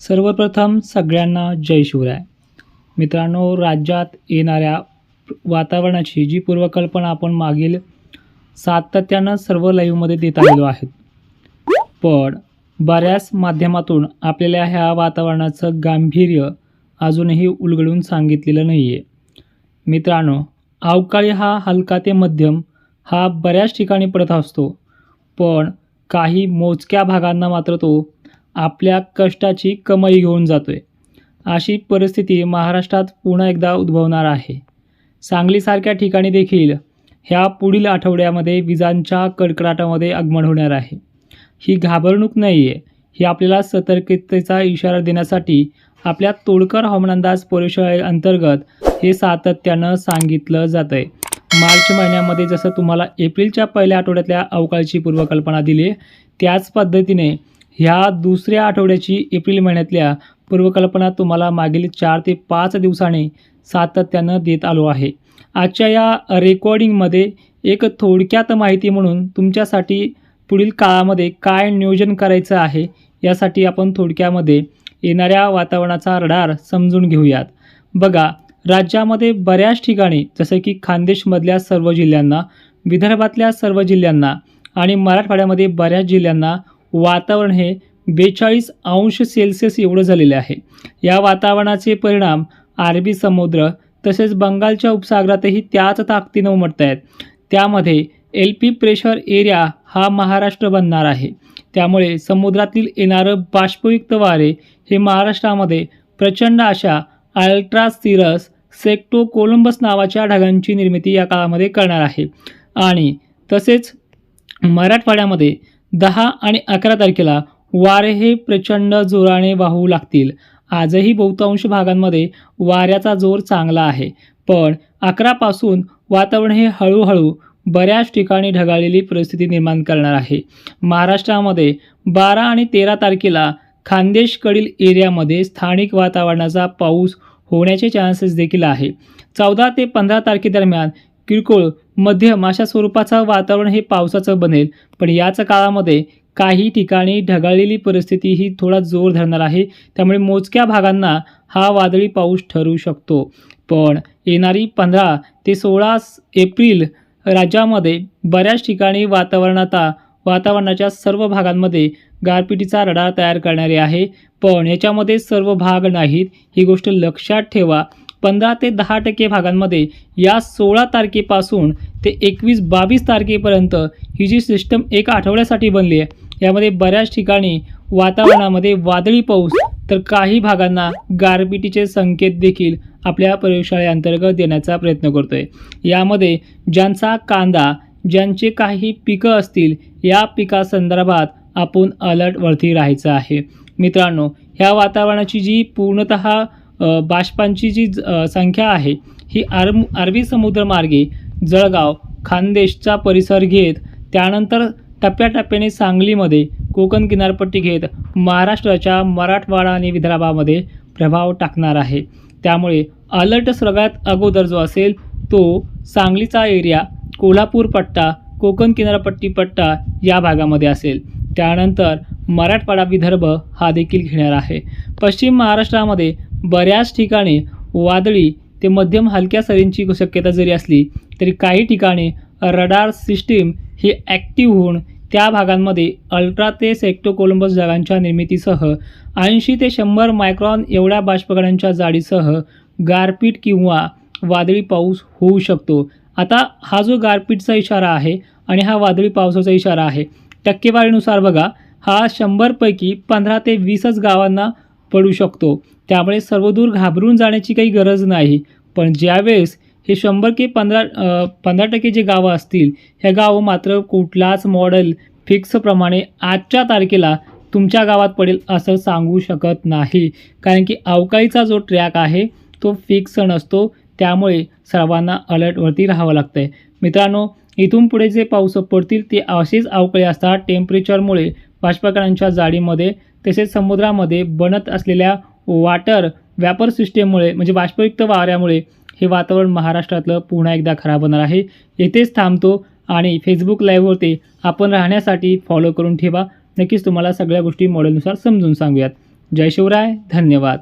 सर्वप्रथम सगळ्यांना जय शिवराय. मित्रांनो राज्यात येणाऱ्या वातावरणाची जी पूर्वकल्पना आपण मागील सातत्यानं सर्व लाईव्हमध्ये देत आलेलो आहेत. पण बऱ्याच माध्यमातून आपल्याला ह्या वातावरणाचं गांभीर्य अजूनही उलगडून सांगितलेलं नाही आहे मित्रांनो अवकाळी हा हलका ते मध्यम हा बऱ्याच ठिकाणी पडत असतो पण काही मोजक्या भागांना मात्र तो आपल्या कष्टाची कमाई घेऊन जातो आहे अशी परिस्थिती महाराष्ट्रात पुन्हा एकदा उद्भवणार आहे. सांगलीसारख्या ठिकाणी देखील ह्या पुढील आठवड्यामध्ये विजांच्या कडकडाटामध्ये आगमन होणार आहे. ही घाबरणूक नाही आहे ही आपल्याला सतर्कतेचा इशारा देण्यासाठी आपल्या तोडकर हवामान अंदाज परिषदेअंतर्गत हे सातत्यानं सांगितलं जातं आहे मार्च महिन्यामध्ये जसं तुम्हाला एप्रिलच्या पहिल्या आठवड्यातल्या अवकाळीची पूर्वकल्पना दिली त्याच पद्धतीने ह्या दुसऱ्या आठवड्याची एप्रिल महिन्यातल्या पूर्वकल्पना तुम्हाला मागील चार ते पाच दिवसाने सातत्यानं देत आलो आहे. आजच्या या रेकॉर्डिंगमध्ये एक थोडक्यात माहिती म्हणून तुमच्यासाठी पुढील काळामध्ये काय नियोजन करायचं आहे यासाठी आपण थोडक्यामध्ये येणाऱ्या वातावरणाचा रडार समजून घेऊयात. बघा राज्यामध्ये बऱ्याच ठिकाणी जसे की खानदेशमधल्या सर्व जिल्ह्यांना विदर्भातल्या सर्व जिल्ह्यांना आणि मराठवाड्यामध्ये बऱ्याच जिल्ह्यांना वातावरण हे बेचाळीस अंश सेल्सिअस एवढं झालेलं आहे. या वातावरणाचे परिणाम अरबी समुद्र तसेच बंगालच्या उपसागरातही त्याच ताकदीनं उमटत आहेत त्यामध्ये एल पी प्रेशर एरिया हा महाराष्ट्र बनणार आहे. त्यामुळे समुद्रातील येणारं बाष्पयुक्त वारे हे महाराष्ट्रामध्ये प्रचंड अशा अल्ट्रासिरस सेक्टो कोलंबस नावाच्या ढगांची निर्मिती या काळामध्ये करणार आहे. आणि तसेच मराठवाड्यामध्ये दहा आणि अकरा तारखेला वारे हे प्रचंड जोराने वाहू लागतील. आजही बहुतांश भागांमध्ये वाऱ्याचा जोर चांगला आहे. पण अकरापासून वातावरण हे हळूहळू बऱ्याच ठिकाणी ढगाळलेली परिस्थिती निर्माण करणार आहे. महाराष्ट्रामध्ये बारा आणि तेरा तारखेला खानदेशकडील एरियामध्ये स्थानिक वातावरणाचा पाऊस होण्याचे चान्सेस देखील आहे. चौदा ते पंधरा तारखेदरम्यान किरकोळ मध्यम अशा स्वरूपाचं वातावरण हे पावसाचं बनेल. पण याच काळामध्ये काही ठिकाणी ढगाळलेली परिस्थिती ही थोडा जोर धरणार आहे. त्यामुळे मोजक्या भागांना हा वादळी पाऊस ठरू शकतो. पण येणारी पंधरा ते सोळा एप्रिल राज्यामध्ये बऱ्याच ठिकाणी वातावरणाता वातावरणाच्या सर्व भागांमध्ये गारपिटीचा रडार तयार करणारे आहे. पण याच्यामध्ये सर्व भाग नाहीत. ही गोष्ट लक्षात ठेवा. पंधरा ते दहा टक्के भागांमध्ये या सोळा तारखेपासून ते एकवीस बावीस तारखेपर्यंत ही जी सिस्टम एका आठवड्यासाठी बनली आहे यामध्ये बऱ्याच ठिकाणी वातावरणामध्ये वादळी पाऊस तर काही भागांना गारपिटीचे संकेत देखील आपल्या प्रयोगशाळेअंतर्गत देण्याचा प्रयत्न करतो आहे यामध्ये ज्यांचा कांदा ज्यांचे काही पिकं असतील या पिकासंदर्भात आपण अलर्टवरती राहायचं आहे. मित्रांनो ह्या वातावरणाची जी पूर्णत बाष्पांची जी संख्या आहे ही अरब अरबी समुद्रमार्गे जळगाव खानदेशचा परिसर घेत त्यानंतर टप्प्याटप्प्याने सांगलीमध्ये कोकण किनारपट्टी घेत महाराष्ट्राच्या मराठवाडा आणि विदर्भामध्ये प्रभाव टाकणार आहे. त्यामुळे अलर्ट सगळ्यात अगोदर जो असेल तो सांगलीचा एरिया कोल्हापूर पट्टा कोकण किनारपट्टी पट्टा या भागामध्ये असेल. त्यानंतर मराठवाडा विदर्भ हा देखील घेणार आहे. पश्चिम महाराष्ट्रामध्ये बऱ्याच ठिकाणी वादळी ते मध्यम हलक्या सरींची शक्यता जरी असली तरी काही ठिकाणी रडार सिस्टीम ही ॲक्टिव्ह होऊन त्या भागांमध्ये अल्ट्रा ते सेक्टो कोलंबस निर्मितीसह ऐंशी ते शंभर मायक्रॉन एवढ्या बाष्पगडांच्या जाडीसह गारपीट किंवा वादळी पाऊस होऊ शकतो. आता हा जो गारपीटचा इशारा आहे आणि हा वादळी पावसाचा इशारा आहे टक्केवारीनुसार बघा हा शंभरपैकी पंधरा ते वीसच गावांना पडू शकतो. त्यामुळे सर्वदूर घाबरून जाण्याची काही गरज नाही. पण ज्यावेळेस हे शंभर के पंधरा पंधरा टक्के जे गावं असतील ह्या गावं मात्र कुठलाच मॉडेल फिक्सप्रमाणे आजच्या तारखेला तुमच्या गावात पडेल असं सांगू शकत नाही. कारण की अवकाळीचा जो ट्रॅक आहे तो फिक्स नसतो. त्यामुळे सर्वांना अलर्टवरती राहावं लागतं आहे मित्रांनो इथून पुढे जे पाऊस पडतील ते असेच अवकाळी असतात. टेम्परेचरमुळे बाष्पकणांच्या जाडीमध्ये तसेच समुद्रामध्ये बनत असलेल्या वाटर व्यापार सिस्टीममुळे म्हणजे बाष्पयुक्त वाऱ्यामुळे हे वातावरण महाराष्ट्रातलं पुन्हा एकदा खराब होणार आहे. येथेच थांबतो आणि फेसबुक लाईव्हवरती आपण राहण्यासाठी फॉलो करून ठेवा. नक्कीच तुम्हाला सगळ्या गोष्टी मॉडेलनुसार समजून सांगूयात. जय शिवराय धन्यवाद.